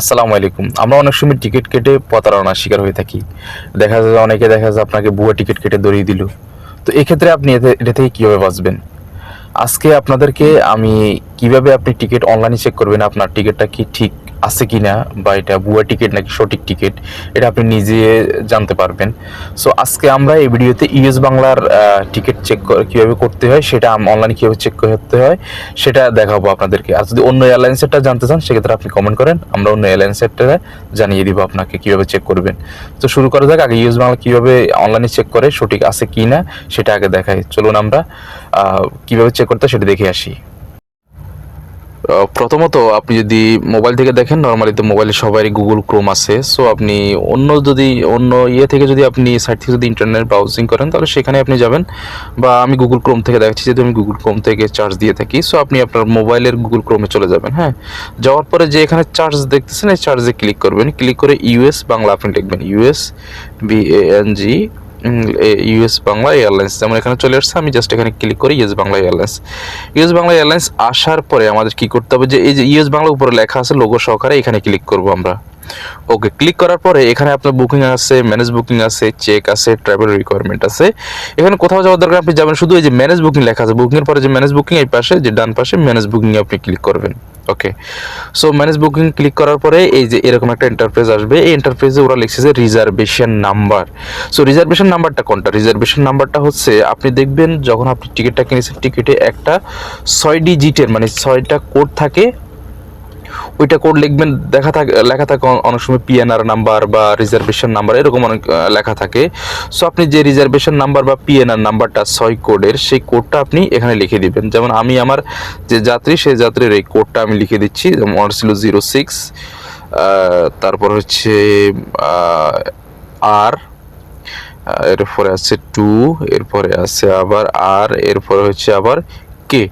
আসসালামু আলাইকুম। আমরা অনেক সময় টিকিট কেটে প্রতারণার শিকার হয়ে থাকি। দেখা যায় অনেকে দেখা যায় আপনাকে বুয়া টিকিট কেটে দড়িয়ে দিল। তো এক্ষেত্রে আপনি এটা থেকে কীভাবে বাঁচবেন? আজকে আপনাদেরকে আমি কীভাবে আপনি টিকিট অনলাইনে চেক করবেন, আপনার টিকিটটা কি ঠিক আছে কি না বা এটা ভুয়া টিকিট নাকি সঠিক টিকিট এটা আপনি নিজে জানতে পারবেন। সো আজকে আমরা এই ভিডিওতে ইউএস বাংলার টিকিট চেক কীভাবে করতে হয় সেটা অনলাইনে কীভাবে চেক করতে হয় সেটা দেখাবো আপনাদেরকে। আর যদি অন্য এয়ারলাইন্সেরটা জানতে চান, সেক্ষেত্রে আপনি কমেন্ট করেন, আমরা অন্য এয়ারলাইন্সেরটা জানিয়ে দিব আপনাকে কীভাবে চেক করবেন। তো শুরু করা যাক, আগে ইউএস বাংলা কীভাবে অনলাইনে চেক করে সঠিক আছে কি না সেটা আগে দেখাই। চলুন আমরা কীভাবে চেক করতে সেটা দেখে আসি। প্রথমত আপনি যদি মোবাইল থেকে দেখেন নর্মালি তো মোবাইলে সবারই গুগল ক্রোম আছে। সো আপনি অন্য যদি, অন্য ইয়ে থেকে যদি আপনি সাইট থেকে যদি ইন্টারনেট ব্রাউজিং করেন, তাহলে সেখানে আপনি যাবেন। বা আমি গুগল ক্রোম থেকে দেখাচ্ছি, যেহেতু আমি গুগল ক্রোম থেকে চার্জ দিয়ে থাকি সো আপনি আপনার মোবাইলের গুগল ক্রোমে চলে যাবেন হ্যাঁ? যাওয়ার পরে যে এখানে চার্জ দেখতেছেন, এই চার্জে ক্লিক করবেন। ক্লিক করে ইউএস বাংলা আপনি লিখবেন US B A N G US Bangla Airlines. যেমন এখানে চলে আসছে, আমি জাস্ট এখানে ক্লিক করি US Bangla Airlines. US Bangla Airlines আসার পরে আমাদের কি করতে হবে যে, এই যে ইউএস বাংলা উপরে লেখা আছে লোগো সহকারে এখানে ক্লিক করব আমরা। ওকে ক্লিক করার পরে এখানে আপনার বুকিং আছে ম্যানেজ বুকিং আছে চেক আছে ট্রাভেল রিকোয়ারমেন্ট আছে। এখানে কোথাও যাওয়ার দরকার আপনি যাবেন, শুধু এই যে ম্যানেজ বুকিং লেখা আছে। বুকিং এর পরে যে ম্যানেজ বুকিং, এই পাশে, যে ডান পাশে ম্যানেজ বুকিং আপনি ক্লিক করবেন। Okay? So manage booking click করার পরে এই যে এরকম একটা ইন্টারফেস আসবে। এই ইন্টারফেসে ওরা লিখছে যে রিজার্ভেশন নাম্বার সো রিজার্ভেশন নাম্বারটা কোনটা? রিজার্ভেশন নাম্বারটা হচ্ছে, আপনি দেখবেন যখন আপনি টিকিটটা কিনেছেন টিকিটে একটা ছয় ডিজিটের মানে ছয়টা কোড থাকে ওইটা কোড লিখবেন, দেখা থাকে, লেখা থাকে অনেক সময় পিএনআর নাম্বার বা রিজার্ভেশন নাম্বার এরকম অনেক লেখা থাকে। সো আপনি যে রিজার্ভেশন নাম্বার বা পিএনআর নাম্বারটা ছয় কোডের সেই কোডটা আপনি এখানে লিখে দিবেন। যেমন আমি আমার যে যাত্রী, সেই যাত্রীর এই কোডটা আমি লিখে দিচ্ছি, যেমন ওয়ান ছিল জিরো সিক্স তারপর হচ্ছে আর এরপরে আছে টু এরপরে আছে আবার আর এরপরে হচ্ছে আবার কে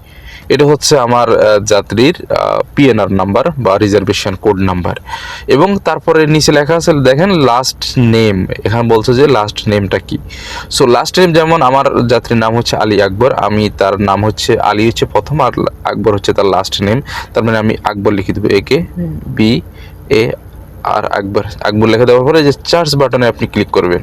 এটা হচ্ছে আমার যাত্রীর পিএনআর নাম্বার বা রিজার্ভেশন কোড নাম্বার এবং তারপরে নিচে লেখা আছে, দেখেন লাস্ট নেম এখানে বলছে যে লাস্ট নেমটা কি? সো লাস্ট নেম যেমন আমার যাত্রীর নাম হচ্ছে আলী আকবর, আমি তার নাম হচ্ছে, আলী হচ্ছে প্রথম আর আকবর হচ্ছে তার লাস্ট নেম তার মানে আমি আকবর লিখে দেবো একে বি এ আর আকবর। আকবর লিখে দেওয়ার পরে যে চার্জ বাটনে আপনি ক্লিক করবেন।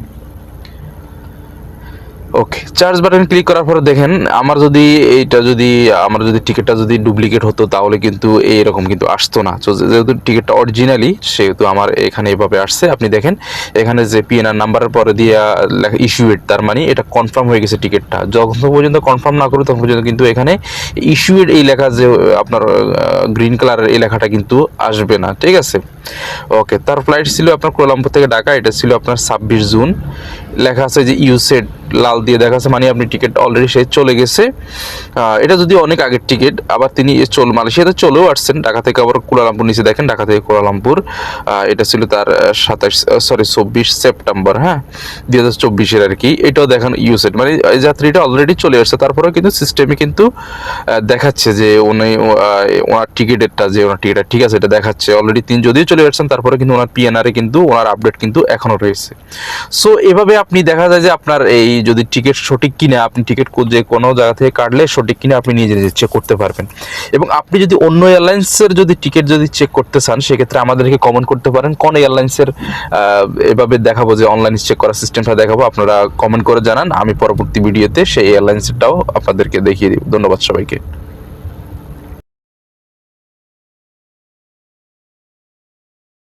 ওকে চার্জ বাটন ক্লিক করার পরে দেখেন, আমার যদি এইটা যদি, আমার যদি টিকিটটা যদি ডুপ্লিকেট হতো, তাহলে কিন্তু এইরকম কিন্তু আসতো না। তো যেহেতু টিকিটটা অরিজিনালি সেহেতু আমার এখানে এভাবে আসছে। আপনি দেখেন, এখানে যে পিএনআর নাম্বারের পরে দিয়ে লেখা ইস্যুয়েড তার মানে এটা কনফার্ম হয়ে গেছে টিকিটটা যখন পর্যন্ত কনফার্ম না করবে, তখন পর্যন্ত কিন্তু এখানে ইস্যুয়েড এই লেখা যে, আপনার গ্রিন কালারের এই লেখাটা কিন্তু আসবে না, ঠিক আছে? ওকে তার ফ্লাইট ছিল আপনার কোলাম্পুর থেকে ঢাকা, এটা ছিল আপনার ছাব্বিশ জুন। লেখা আছে যে ইউসেড লাল দিয়ে দেখা আছে মানে আপনি টিকিট অলরেডি সে চলে গেছে। এটা যদি অনেক আগের টিকিট আবার তিনি চল মালয়েশিয়াতে চলেও আসছেন। ঢাকা থেকে আবার কুলালামপুর নিচে দেখেন ঢাকা থেকে কুলালামপুর আহ, এটা ছিল তার সাতাশ সরি চব্বিশ সেপ্টেম্বর হ্যাঁ? দুই হাজার চব্বিশের আর কি। এটাও দেখেন ইউসেড মানে যাত্রীটা অলরেডি চলে আসছে। তারপরেও কিন্তু সিস্টেমে কিন্তু দেখাচ্ছে যে উনি ওনার টিকিটেরটা যে ওনার টিকিটটা ঠিক আছে এটা দেখাচ্ছে। অলরেডি তিনি যদিও চলে আসছেন তারপরে কিন্তু ওনার পিএনআরে কিন্তু ওনার আপডেট কিন্তু এখনও রয়েছে। সো এভাবে আপনি দেখা যায় যে আপনার এই যদি টিকিট সঠিক কিনে আপনি টিকিট যে কোনো জায়গা থেকে কাটলে সঠিক কিনে আপনি নিজে নিজে চেক করতে পারবেন। এবং আপনি যদি অন্য এয়ারলাইন্সের যদি টিকিট যদি চেক করতে চান, সেক্ষেত্রে আমাদেরকে কমেন্ট করতে পারেন। কোন এয়ারলাইন্সের এভাবে দেখাবো যে অনলাইন চেক করার সিস্টেমটা দেখাবো, আপনারা কমেন্ট করে জানান। আমি পরবর্তী ভিডিওতে সেই এয়ারলাইন্সটাও আপনাদেরকে দেখিয়ে দিব। ধন্যবাদ সবাইকে।